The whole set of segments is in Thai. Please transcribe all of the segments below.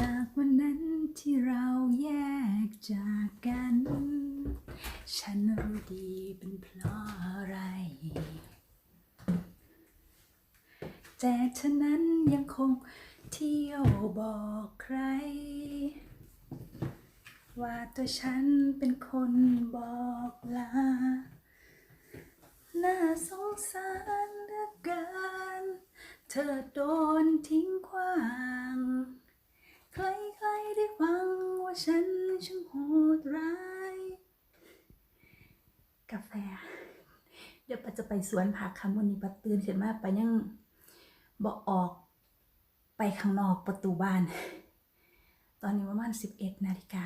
จากวันนั้นที่เราแยกจากกัน ฉันรู้ดีเป็นเพราะอะไร แต่เธอนั้นยังคงเที่ยวบอกใคร ว่าตัวฉันเป็นคนบอกลา น่าสงสารเหลือเกิน เธอโดนทิ้งขว้าง ใครๆได้ฟังว่าฉันช่างโหดร้าย กาแฟ เดี๋ยวปาจะไปสวนผักคำวันนี้ปาตื่นขึ้นมาปายังบอกออกไปข้างนอกประตูบ้าน ตอนนี้ประมาณสิบเอ็ดนาฬิกา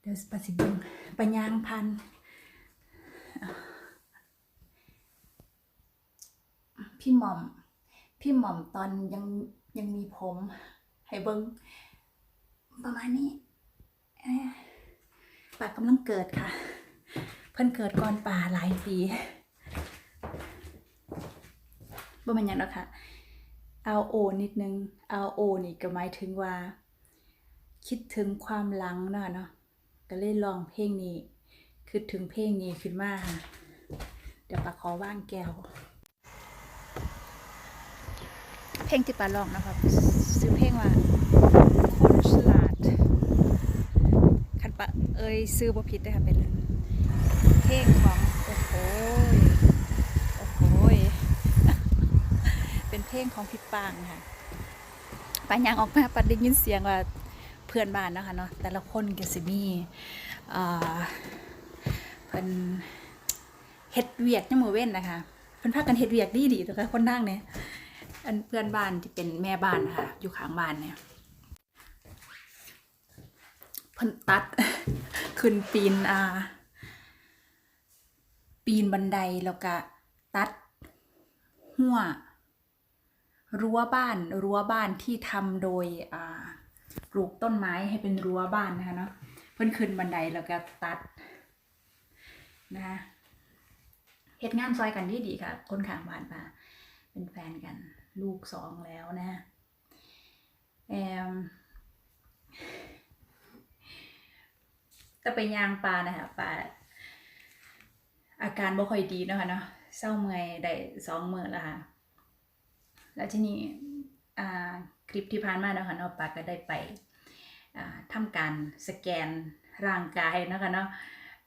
เดี๋ยวปาสิเบิงปายางพันพี่หม่อม พี่หม่อมตอนยังยังมีผม ให้เบิงประมาณนี้ป่ากำลังเกิดค่ะ เพิ่นเกิดก่อนป่าหลายปีบ่ม่นยังดอกค่ะเอาโอนิดนึงเอาโอนี่ก็หมายถึงว่า คิดถึงความหลังเนาะเนาะก็เลยลองเพลงนี้คิดถึงเพลงนี้ขึ้นมาค่ะเดี๋ยวปาขอว่างแก้ว เพ ลงที่ปาลองนะครับซื้อเพลงว่าคนฉลาดคันปะเอ้ยซื้อบ่ผิดเลยค่ะเป็นเพลงของโอ้โหยโอ้โหยเป็นเพลงของพี่ปางค่ะปานยังออกมาปัดได้ยินเสียงว่าเพื่อนบ้านนะคะเนาะแต่ละคนก็สิมีอ่าเพิ่นเฮ็ดเวียกในมื้อเว้นนะคะเพิ่นพากันเฮ็ดเวียกดีๆตัวค่ะคนนั่งเนี่ย อันเพื่อนบ้านที่เป็นแม่บ้านนะคะอยู่ข้างบ้านเนี่ยเพิ่นตัดขึ้นปีนอ่าปีนบันไดแล้วก็ตัดหัวรั้วบ้านรั้วบ้านที่ทำโดยอ่าปลูกต้นไม้ให้เป็นรั้วบ้านนะคะเนาะเพิ่นขึ้นบันไดแล้วก็ตัดนะคะเฮ็ดงานซอยกันดีดีค่ะ คนข้างบ้านมาเป็นแฟนกัน ลูกสองแล้วนะแอมแต่ไปยางปลานะคะปลาอาการบ่ค่อยดีนะคะเนาะเศร้าเมื่อยได้สองเมื้อแล้วค่ะ แล้วทีนี้คลิปที่ผ่านมาเนาะคะเนาะปาก็ได้ไปอ่าทำการสแกนร่างกายนะคะเนาะ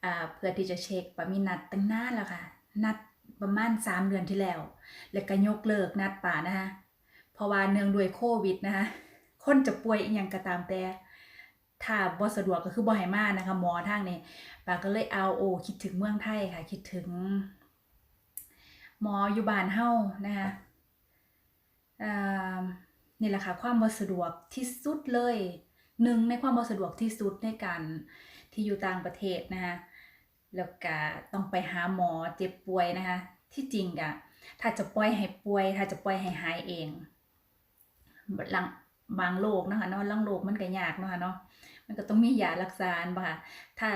อ่าเพื่อที่จะเช็คปามีนัดตั้งนานแล้วค่ะ นัด ประมาณสามเดือนที่แล้ว แล้วก็ยกเลิกนัดป่านะคะเพราะว่าเนื่องด้วยโควิดนะคะคนจะป่วยอีกอย่างก็ตามแต่ถ้าบ่สะดวกก็คือบ่ให้มานะคะหมอทางนี้ป่าก็เลยเอาโอ คิดถึงเมืองไทยค่ะ คิดถึง หมออยู่บ้านเฮานะคะนี่แหละค่ะความบ่สะดวกที่สุดเลยหนึ่งในความบ่สะดวกที่สุดในการที่อยู่ต่างประเทศนะคะ แล้วก็ต้องไปหาหมอเจ็บป่วยนะคะ ที่จริงอะถ้าจะปล่อยให้ป่วย ถ้าจะปล่อยให้หายเองบางบางโรคนะคะเนาะบางโรคมันก็ยากนะคะเนาะมันก็ต้องมียารักษาบ่ะถ้า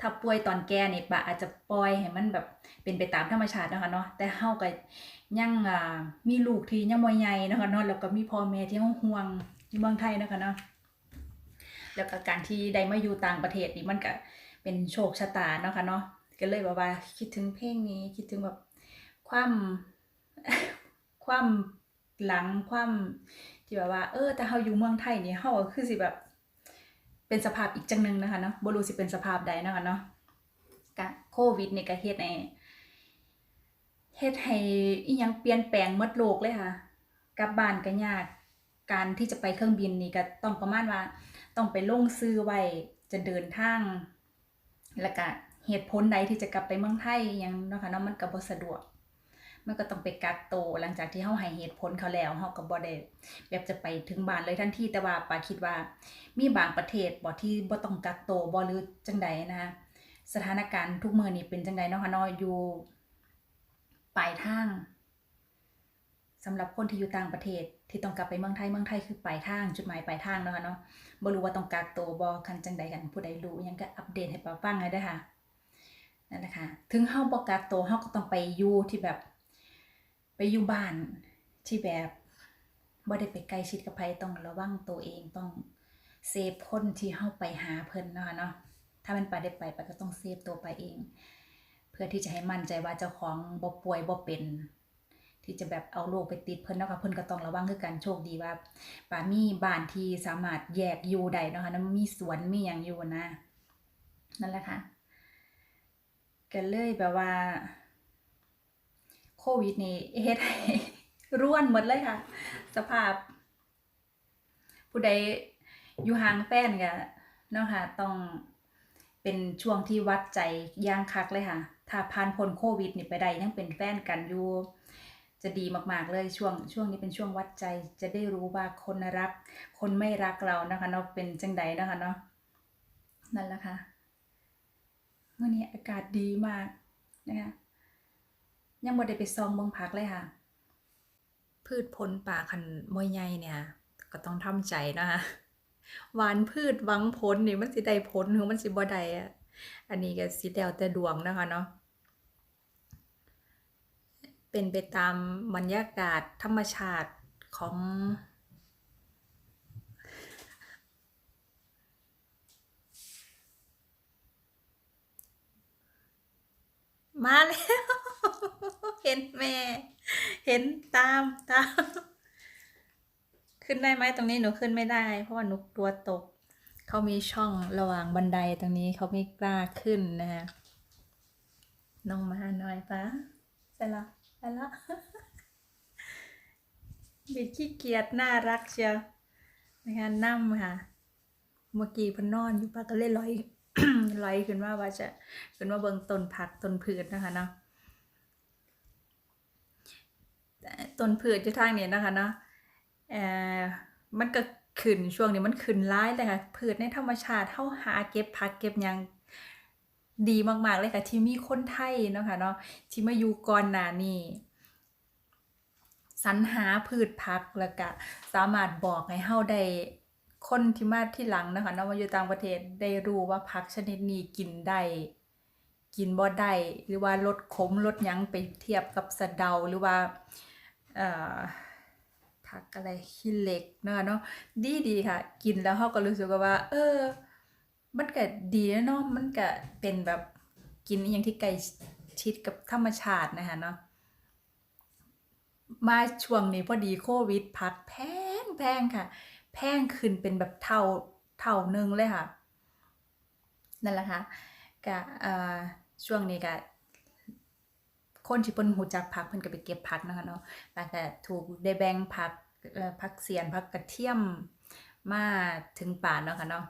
ถ้าป่วยตอนแก่นี่ปะอาจจะปล่อยให้มันแบบเป็นไปตามธรรมชาตินะคะเนาะแต่เฮาก็ยังอ่ามีลูกที่ยังบ่ใหญ่นะคะเนาะแล้วก็มีพ่อแม่ที่ยังห่วงอยู่เมืองไทยนะคะเนาะแล้วก็การที่ได้มาอยู่ต่างประเทศนี่มันก็ เป็นโชคชะตาเนาะค่ะเนาะก็เลยแบบว่าคิดถึงเพลงนี้คิดถึงแบบความความหลังความที่แบบว่า เออแต่เฮาอยู่เมืองไทยนี่เฮาคือสิแบบ เป็นสภาพอีกจังหนึงนะคะเนาะบ่รู้สิเป็นสภาพใดเนาะค่ะเนาะกะโควิดนี่ก็เฮ็ดให้เฮ็ดให้อีหยังเปลี่ยนแปลงหมดโลกเลยค่ะกลับบ้านก็ยากการที่จะไปเครื่องบินนี่ก็ต้องประมาณว่า ต้องไปลงซื้อไว้จะเดินทาง แล้วก็เหตุผลใดที่จะกลับไปเมืองไทยยังเนาะค่ะเนาะมันก็บ่สะดวก มันก็ต้องไปกักโตวหลังจากที่เฮาให้เหตุผลเขาแล้วเฮาก็บ่ได้แบบจะไปถึงบ้านเลยทันทีแต่ว่าปาคิดว่า มีบางประเทศบ่ที่บ่ต้องกักโตวบ่หรือจังใดนะคะสถานการณ์ทุกมื้อนี้เป็นจังใดเนาะค่ะเนาะอยู่ปลายทาง สำหรับคนที่อยู่ต่างประเทศ ที่ต้องกลับไปเมืองไทยเมืองไทยคือปลายทางจุดหมายปลายทางเนาะคะเนาะบ่รู้ว่าต้องกักตัวบ่คันจังใดกันผู้ใดรู้ยังก็อัปเดตให้ป้าฟังเลยเด้ค่ะนั่นแหละค่ะถึงเฮาบ่กักตัวเฮาก็ต้องไปอยู่ที่แบบ ไปอยู่บ้านที่แบบบ่ได้ไปใกล้ชิดกับไผต้องระวังตัวเองต้องเซฟคนที่เฮาไปหาเพิ่นเนาะคะเนาะถ้ามันไปได้ไปไปก็ต้องเซฟตัวไปเอง เพื่อที่จะให้มั่นใจว่าเจ้าของบ่ป่วยบ่เป็น ที่จะแบบเอาโรคไปติดเพิ่นเนาะค่ะเพิ่นก็ต้องระวังคือกันโชคดีว่าป่ามีบ้านที่สามารถแยกอยู่ได้เนาะค่ะแล้วมีสวนมีหยังอยู่นะ นั่นแหละค่ะก็เลยแบบว่า โควิดนี่เฮ็ดให้ร่วนหมดเลยค่ะ สภาพ ผู้ใดอยู่ห่างแฟนก็เนาะค่ะต้องเป็นช่วงที่วัดใจย่างคักเลยค่ะ ถ้าผ่านพ้นโควิดนี่ไปได้ยังเป็นแฟนกันอยู่ จะดีมากๆเลยช่วงช่วงนี้เป็นช่วงวัดใจจะได้รู้ว่าคนรัก คนไม่รักเรานะคะเนาะเป็นจังใดนะคะเนาะนั่นแหละค่ะวันนี้อากาศดีมากนะคะยังบ่ได้ไปซองเบิ่งผักเลยค่ะ พืชผลป่าคันบ่ใหญ่เนี่ย ก็ต้องทำใจนะคะหวานพืชหวังผลนี่มันสิได้ผลหรือมันสิบ่ได้อะอันนี้ก็สิแล้วแต่ดวงนะคะเนาะ เป็นไปตามบรรยากาศธรรมชาติของมาแล้ว เห็นแม่ เห็นตามตาม ขึ้นได้ไหมตรงนี้หนูขึ้นไม่ได้ เพราะว่าหนูกลัวตก เขามีช่องระหว่างบันไดตรงนี้เขาไม่กล้าขึ้นนะฮะน้องมาหน่อยปะไปละไป ละบิดขี้เกียจน่ารักเชียวนะคะนั่มค่ะ เมื่อกี้พนนอนอยู่ป้าก็เลยลอยลอยขึ้นมาว่าจะขึ้นมาเบิงต้นผักต้นพืชนะคะเนาะแต่ต้นพืชอยู่ทางนี้นะคะเนาะเอ่อมันก็ขึ้นช่วงนี้มันขึ้นร้ายเลยค่ะพืชในธรรมชาติเฮาหาเก็บผักเก็บยัง ดีมากๆเลยค่ะ ที่มีคนไทยเนาะค่ะเนาะที่มาอยู่ก่อนหน้านี้สรรหาพืชผักแล้วก็สามารถบอกให้เฮาได้คนที่มาที่หลังนะคะเนาะมาอยู่ต่างประเทศได้รู้ว่าผักชนิดนี้กินได้กินบ่ได้หรือว่าลดขมลดยั้งไปเทียบกับสะเดาหรือว่าผักอะไรขี้เหล็กเนาะเนาะดีดีค่ะ กินแล้วเฮาก็รู้สึกว่า เออ มันก็ดีนะเนาะมันก็เป็นแบบกินอย่างที่ใกล้ชิดกับธรรมชาตินะคะเนาะมาช่วงนี้พอดีโควิดผักแพงแพงค่ะ แพงขึ้นเป็นแบบเท่าเท่านึงเลยค่ะ นั่นแหละค่ะก็เอ่อช่วงนี้ก็คนที่เพิ่นรู้จักผักเพิ่นก็ไปเก็บผักนะคะเนาะแล้วก็ถูกได้แบ่งผักผักเสียนผักกระเทียมมาถึงป่านเนาะค่ะเนาะ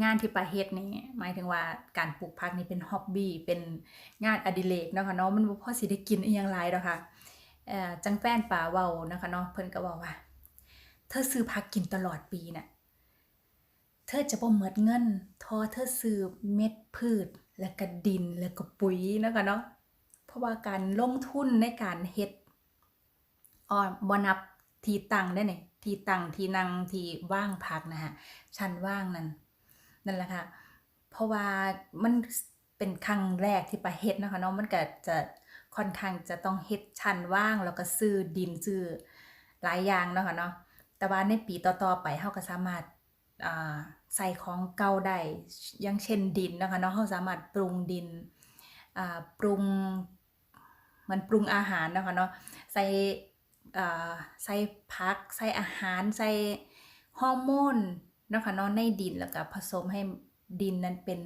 งานที่ป่าเฮ็ดนี่หมายถึงว่าการปลูกผักนี่เป็นฮ็อบบี้เป็นงานอดิเรกเนาะค่ะเนาะมันบ่พอสิได้กินอีหยังหลายดอกค่ะเอ่อจังแฟนป่าเว้านะคะเนาะเพิ่นก็เว้าว่า เธอซื้อผักกินตลอดปีน่ะเธอจะบ่หมดเงิน ทอเธอซื้อเม็ดพืช แล้วก็ดินแล้วก็ปุ๋ยนะคะเนาะเพราะว่าการลงทุนในการเฮ็ดอ้อบ่นับที่ตั้งได้นี่ที่ตั้งที่นั่งที่ว่างพักนะคะชั้นว่างนั่น นั่นแหละค่ะเพราะว่ามันเป็นครั้งแรกที่ไปเฮ็ดนะคะเนาะมันก็จะค่อนข้างจะต้องเฮ็ดชั้นว่างแล้วก็ซื้อดินซื้อหลายอย่างเนาะค่ะเนาะแต่ว่าในปีต่อๆไปเฮาก็สามารถใส่ของเก่าได้อย่างเช่นดินนะคะเนาะเฮาสามารถปรุงดินปรุงมือนปรุงอาหารนะคะเนาะใส่ใส่ผัก ใส่อาหาร ใส่ฮอร์โมน นะคะเนาะในดินแล้วก็ผสมให้ดินนั้นเป็น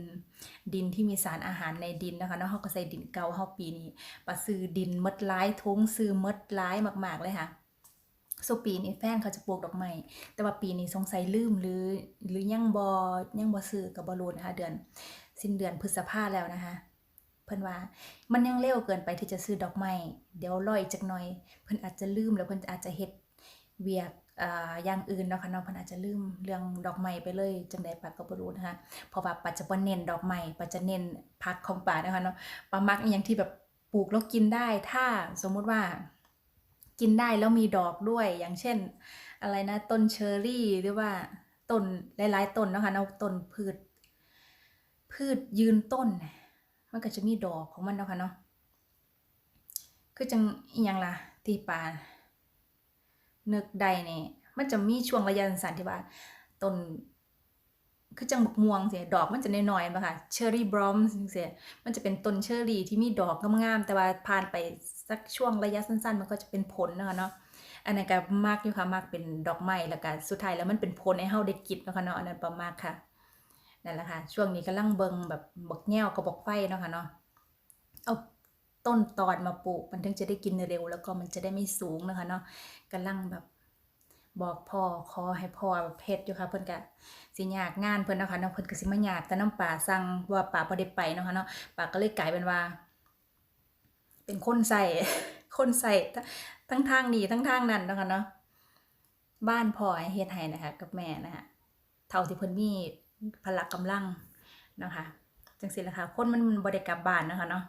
ดินที่มีสารอาหารในดินนะคะเนาะเฮาก็ใส่ดินเก่าเฮาปีนี้ปะซื้อดินมดหลายถุงซื้อมดหลายมากๆเลยค่ะโซปีนี้แฟนเขาจะปลูกดอกไม้แต่ว่าปีนี้สงสัยลืมหรือหรือยังบ่ยังบ่ซื้อก็บ่รู้นะคะเดือนสิ้นเดือนพฤษภาแล้วนะคะ เพิ่นว่ามันยังเร็วเกินไปที่จะซื้อดอกไม้เดี๋ยวรออีกจักหน่อย เพิ่นอาจจะลืมแล้วเพิ่นอาจจะเฮ็ดเวียก อย่างอื่นเนาะค่ะนาะเพิ่นอาจจะลืมเรื่องดอกไม้ไปเลยจังใดปาก็บ่รู้นะคะเพราะว่าปาจะบ่เน้นดอกไม้ปาจะเน้นผักของป่านะคะเนาะปามักอีหยังที่แบบปลูกแล้วกินได้ ถ้าสมมุติว่ากินได้แล้วมีดอกด้วยอย่างเช่น อะไรนะต้นเชอร์รี่หรือว่าต้นหลายๆต้นนะคะเนาะต้นพืช พืชยืนต้น มันก็จะมีดอกของมันนะคะเนาะคือจังอีหยังล่ะที่ปา นึกได้นี่ยมันจะมีช่วงระยะสั้นที่ว่าต้นคือจังบกม่วงเสียดอกมันจะน้อยๆบ่ค่ะเชอร์รี่บรอมจังซี่มันจะเป็นต้นเชอร์รี่ที่มีดอกงามๆแต่ว่าผ่านไปสักช่วงระยะสั้น ๆ มันก็จะเป็นผลเนาะคะเนาะอันนั้นก็มักอยู่ค่ะมักเป็นดอกไม้แล้วก็สุดท้ายแล้วมันเป็นผลให้เฮาได้กินเนาะคะเนาะอันนั้นประมากค่ะนั่นแหละค่ะช่วงนี้กำลังเบิงแบบบกแง้วกับบกไฟเนาะค่ะเนาะเอา ต้นตอนมาปลูก มันถึงจะได้กินเร็ว แล้วก็มันจะได้ไม่สูงนะคะเนาะกำลังแบบบอกพ่อขอให้พ่อแบบเพชรอยู่ค่ะเพิ่นก็สิยากงานเพิ่นนะคะเนาะเพิ่นก็สิมายากแต่น้ำป่าสั่งว่าป่าบ่ได้ไปเนาะค่ะเนาะป่าก็เลยกลายเป็นว่า เป็นคนใส่คนใส่ทั้งทางนี้ทั้งทางนั้นเนาะค่ะเนาะบ้านพ่อให้เฮ็ดให้นะคะกับแม่นะคะเท่าที่เพิ่นมีพละกำลังนะคะจังซี่ล่ะค่ะคนมันบ่ได้กลับบ้านนะคะเนาะ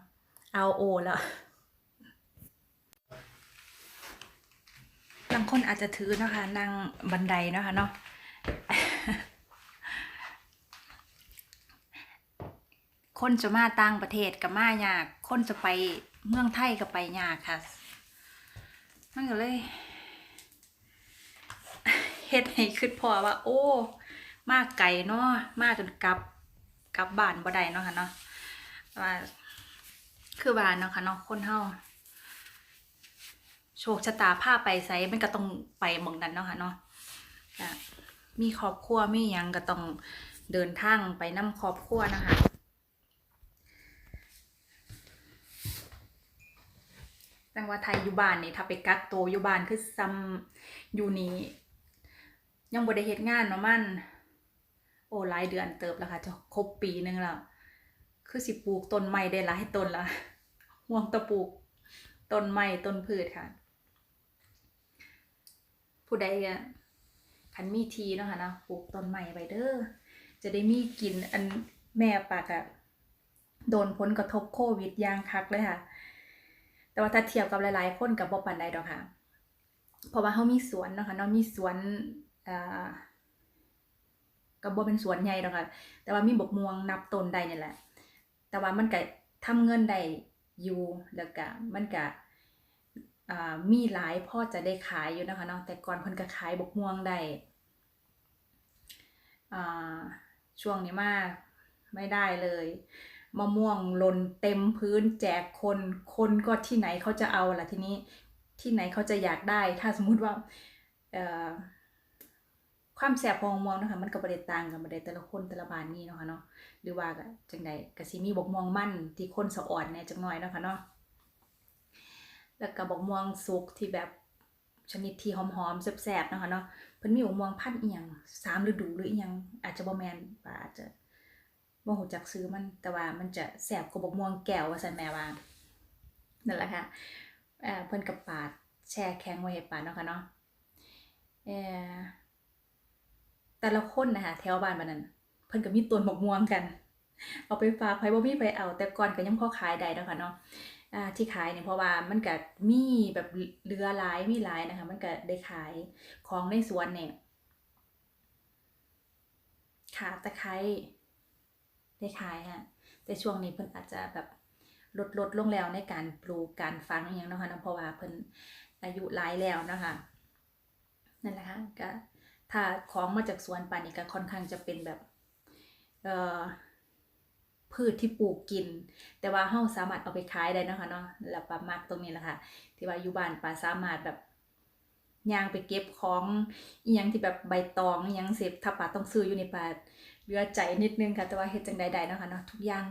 เอาโอแล้วบางคนอาจจะถือนะคะนั่งบันไดนะคะเนาะคนจะมาต่างประเทศกับมายาก คนจะไปเมืองไทยก็ไปยากค่ะมันก็เลยเฮ็ดให้คิดพอว่า โอ้ มาไกลเนาะมาจนกลับกลับบ้านบ่ได้เนาะค่ะเนาะว่า คือบ้านเนาะค่ะเนาะคนเฮาโชคชะตาพาไปไสมันก็ต้องไปหมองนั้นเนาะค่ะเนาะอะมีครอบครัวมียังก็ต้องเดินทางไปนำครอบครัวนะคะแต่ว่าไทยอยู่บ้านนี่ถ้าไปกักตัวอยู่บ้านคือซ้ำอยู่นี่ยังบ่ได้เฮ็ดงานเนาะมัน โอ้หลายเดือนเติบแล้วค่ะ จะครบปีหนึงแล้ว คือสิปลูกต้นไม้ได้หลายต้นละห่วงตะปลูกต้นไม้ต้นพืชค่ะ ผู้ใดอะคันมีทีเนาะค่ะนะปลูกต้นไม้ไว้เด้อจะได้มีกินอันแม่ปากอะโดนผลกระทบโควิดยางคักเลยค่ะ แต่ว่าถ้าเทียบกับหลายๆ คนกับบ่ปานใดดอกค่ะ เพราะว่าเฮามีสวนเนาะค่ะเนาะมีสวนอ่าก็บ่เป็นสวนใหญ่ดอกค่ะ แต่ว่ามีบกม่วงนับต้นได้นี่แหละ แต่ว่ามันก็ทำเงินได้อยู่แล้วก็มันก็อ่ามีหลายพ่อจะได้ขายอยู่นะคะเนาะแต่ก่อนเพิ่นก็ขายบกม่วงได้อ่าช่วงนี้มากไม่ได้เลยมะม่วงหล่นเต็มพื้นแจกคนคนก็ที่ไหนเขาจะเอาล่ะทีนี้ที่ไหนเขาจะอยากได้ ถ้าสมมุติว่าอ่อ ความแสบของมะม่วงนะคะมันก็บ่ได้ต่างกันบ่ได้แต่ละคนแต่ละบ้านมีเนาะค่ะเนาะหรือว่าก็จังใดก็สิมีบกม่วงมันที่คนสะอ่อนแหน่จักหน่อยเนาะค่ะเนาะแล้วก็บกม่วงสุกที่แบบชนิดที่หอมๆแซ่บๆเนาะค่ะเนาะเพิ่นมีบกม่วงพันธุ์อีหยังสามฤดูหรืออีหยังอาจจะบ่แม่นว่าอาจจะบ่ฮู้จักซื้อมันแต่ว่ามันจะแซ่บกว่าบกม่วงแก้วว่าซั่นแม่ว่านั่นแหละค่ะเอ่อเพิ่นก็ปาดแช่แข็งไว้ให้ปาดเนาะค่ะเนาะเอ่อ แต่ละคนนะคะแถวบ้านบัดนั้นเพิ่นก็มีต้นบกม่วงกัน เอาไปฝากไผบ่มีไผเอา แต่ก่อนก็ยังพอขายได้เนาะค่ะเนาะอ่าที่ขายเนี่ยเพราะว่ามันก็มีแบบเหลือหลายมีหลายนะคะ มันก็ได้ขายของในสวนเนี่ยขาตะไคร้ได้ขายฮะแต่ช่วงนี้เพิ่นอาจจะแบบลดลดลงแล้วในการปลูกการฝังอย่างเนาะค่ะเนาะเพราะว่าเพิ่นอายุหลายแล้วนะคะนั่นแหละค่ะก็ ถ้าของมาจากสวนป่านนี้ก็ค่อนข้างจะเป็นแบบเอ่อพืชที่ปลูกกิน แต่ว่าเฮาสามารถเอาไปขายได้นะคะเนาะแล้วปลามักตรงนี้แหละค่ะ ที่ว่าอยู่บ้านปลาสามารถแบบย่างไปเก็บของอีหยังที่แบบใบตองอีหยังเสพถ้าปลาต้องซื้ออยู่ในปลาเหลือใจนิดนึงค่ะ แต่ว่าเฮ็ดจังใดๆเนาะค่ะเนาะทุกอย่าง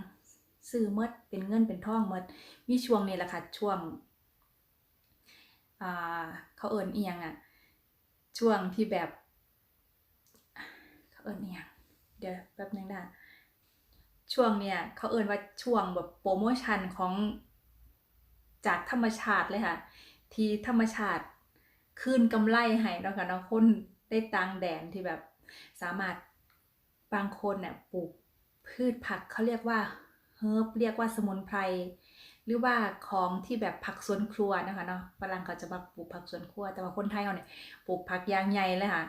ซื้อหมดเป็นเงินเป็นทองหมดมีช่วงนี้แหละค่ะช่วงอ่าเขาเอิ้นอีหยังอะช่วงที่แบบ เขาเอิ้นอีหยังเดี๋ยวแป๊บนึงนะช่วงเนี่ยเขาเอิ้นว่าช่วงแบบโปรโมชั่นของจากธรรมชาติเลยค่ะ ที่ธรรมชาติคืนกำไรให้เนาะค่ะเนาะคนได้ต่างแดนที่แบบสามารถบางคนเนี่ยปลูกพืชผักเขาเรียกว่าเฮิร์บเรียกว่าสมุนไพรหรือว่าของที่แบบผักสวนครัวนะคะเนาะฝรั่งเขาจะมาปลูกผักสวนครัว แต่ว่าคนไทยเราเนี่ยปลูกผักยางใหญ่เลยค่ะ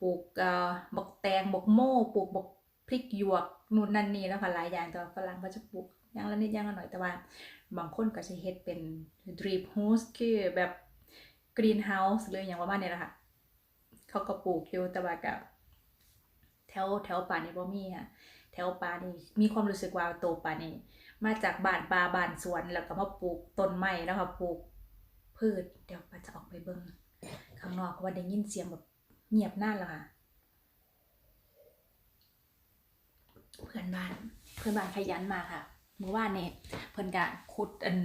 ปลูกเอ่อบักแตงบักโม่ปลูกบักพริกหยวกนู่นนั่นนี่แล้วค่ะหลายอย่างแต่ว่าฝรั่งก็จะปลูกย่างละนิดย่างละหน่อยแต่ว่า บางคนก็จะเฮ็ดเป็น drip house คือแบบกรีนเฮาส์หรืออย่างประมาณนี้แหละค่ะเขาก็ปลูกอยู่แต่ว่ากับแถวแถวป่านี่บ่มีค่ะแถวป่านี่มีความรู้สึกว่าโตป่านี่มาจากบ้านป่าบ้านสวนแล้วก็มาปลูกต้นไม้แล้วค่ะปลูกพืชเดี๋ยวป้าจะออกไปเบิ่งข้างนอกเพราะว่าได้ยินเสียงแบบ เงียบนานล้วค่ะ เพื่อนบ้าน เพื่อนบ้านขยันมาค่ะเมื่อวานเนี่ยเพิ่อนกะขุดอัน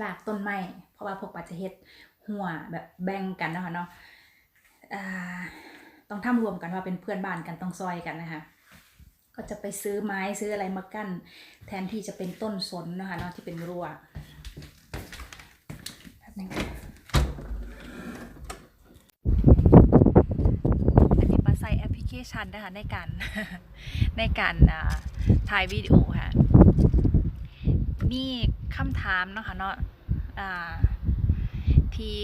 ลากต้นไม้เพราะว่าพวกปัจจะเฮ็ดหัวแบบแบ่งกันนะคะเนาะต้องทำรวมกันว่าเป็นเพื่อนบ้านกันต้องซอยกันนะคะก็จะไปซื้อไม้ซื้ออะไรมากั้น แทนที่จะเป็นต้นสนนะคะเนาะที่เป็นรั้วแป๊บนึงค่ะอันนี้ปาใส่แอปพลิเค ชันนะคะในการในการถ่ายวิดีโอค่ะ มีคำถามเนาะค่ะเนาะที่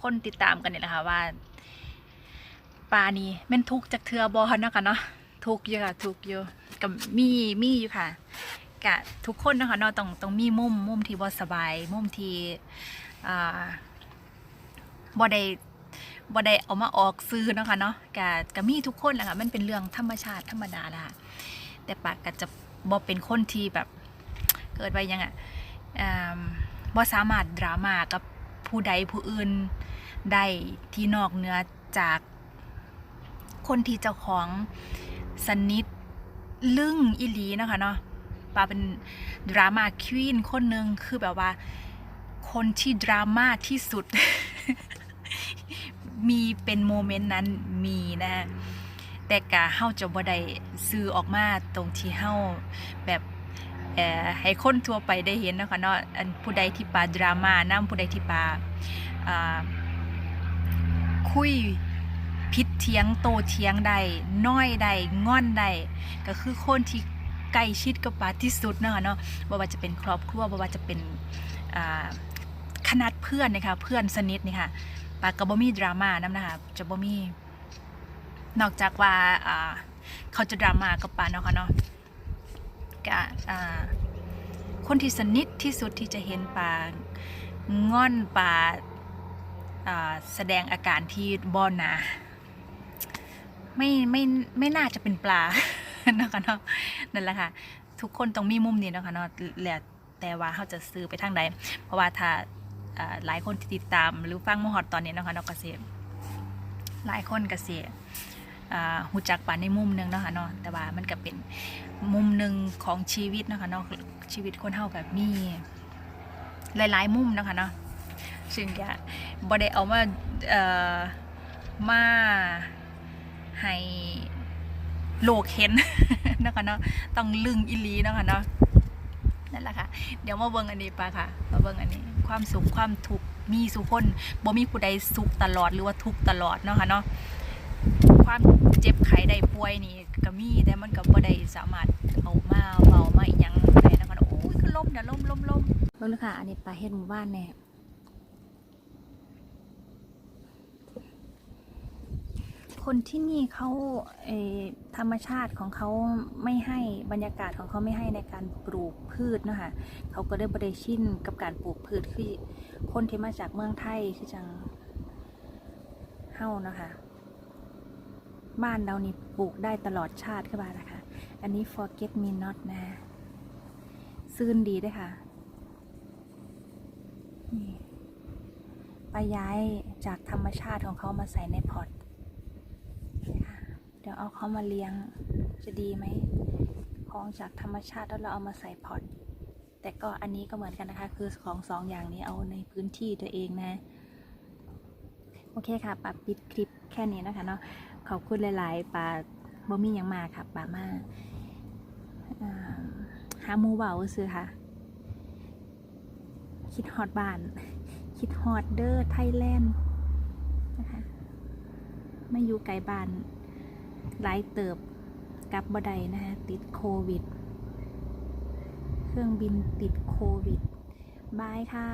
คนติดตามกันเนี่ยแหละคะว่าปลานี่แม่นทุกจากเทือบอเนาะค่ะเนาะทุกอยู่ค่ะทุกอยู่กับมีมีอยู่ค่ะกะทุกคนนะคะเนาะต้องต้องมีมุมมุมที่บ่สบาย มุมที่อ่าบ่ได้ บ่ได้เอามาออกซื้อนะคะเนาะกะกะมีทุกคนแหละค่ะมันเป็นเรื่องธรรมชาติธรรมดาแหละค่ะแต่ปากก็จะบ่เป็นคนที่แบบเกิดไปยังอะอ่าบ่สามารถดราม่ากับผู้ใดผู้อื่นได้ที่นอกเหนือจากคนที่เจ้าของสนิทลึ่งอิลีนะคะเนาะปาเป็นดราม่าควีนคนหนึ่งคือแบบว่า คนที่ดราม่าที่สุด มีเป็นโมเมนต์นั้นมีนะแต่กะเฮาจะบ่ได้ซื้อออกมาตรงที่เฮาแบบเอ่อให้คนทั่วไปได้เห็นนะคะเนาะอันผู้ใดที่ปาดราม่านํผู้ใดที่ปาอ่าคุยพิษเทียงโตเทียงใดน้อยใดง่อนใดก็คือคนที่ใกล้ชิดกับปาที่สุดนะคะเนาะบ่ว่าจะเป็นครอบครัวบ่ว่าจะเป็นอ่าคณะเพื่อนนะคะเพื่อนสนิทนี่ค่ะ ปาก็บ่มีดราม่านํนะคะจะบ่มีนอกจากว่าเขาจะดราม่ากับปาเนาะค่ะเนาะกะคนที่สนิทที่สุดที่จะเห็นปลาง่อนปลาแสดงอาการที่บอนนะไม่ไม่ไม่น่าจะเป็นปลานะคะเนาะนั่นแหละค่ะ ทุกคนต้องมีมุมนี้เนาะคะเนาะแล้วแต่ว่าเขาจะซื้อไปทางใดเพราะว่าถ้า หลายคนที่ติดตามหรือฟังมหอดตอนนี้นะคะนาะก็เสียหลายคนกเสียอ่าหูจักปลาในมุมหนึงเนาะค่ะเนาะแต่ว่ามันก็เป็นมุมหนึ่งของชีวิตเนาะคะเนาะชีวิตคนเฮากับมีหลาย ๆ มุมนะคะเนาะซึ่งจะบ่ได้เอามาเอ่อมาให้โลกเห็นนะคะเนาะต้องลึงอีหลีนะคะเนาะนั่นแหละค่ะ เดี๋ยวมาเบิ่งอันนี้ปะค่ะมาเบิ่งอันนี้ ความสุขความทุกข์มีสุขคนบ่มีผู้ใดสุขตลอดหรือว่าทุกข์ตลอดเนาะค่ะเนาะความเจ็บไข้ได้ป่วยนี่ก็มีแต่มันก็บ่ได้สามารถเอามาเบามาอีหยังได้นะคะโอ้ยคือลมนะลมลมลมล้มค่ะอันนี้ปลาเฮ็ดหมู่บ้านเนี่ย คนที่นี่เขาเอธรรมชาติของเขาไม่ให้บรรยากาศของเขาไม่ให้ในการปลูกพืชเนาะคะเขาก็ได้บริชินกับการปลูกพืชคือคนที่มาจากเมืองไทยคือจังเฮ้าเนาะคะบ้านเรานี่ปลูกได้ตลอดชาติขึ้นมานะคะ อันนี้ forget me not นะซื่นดีด้วยค่ะนี่ไปย้ายจากธรรมชาติของเขามาใส่ในพอต เดี๋ยวเอาเขามาเลี้ยงจะดีไหมของจากธรรมชาติแล้วเราเอามาใส่พอตแต่ก็อันนี้ก็เหมือนกันนะคะ คือของสองอย่างนี้เอาในพื้นที่ตัวเองนะ โอเคค่ะปาปิดคลิปแค่นี้นะคะเนาะขอบคุณหลาย ๆปาบ่มียังมาค่ะปามาอ่าหาหมูเบาซื้อค่ะ คิดฮอดบ้าน คิดฮอดเดอร์ไทยแลนด์นะคะไม่อยู่ไกลบ้าน หลายเติบกลับบ่ได้นะคะติดโควิด เครื่องบินติดโควิดบายค่ะ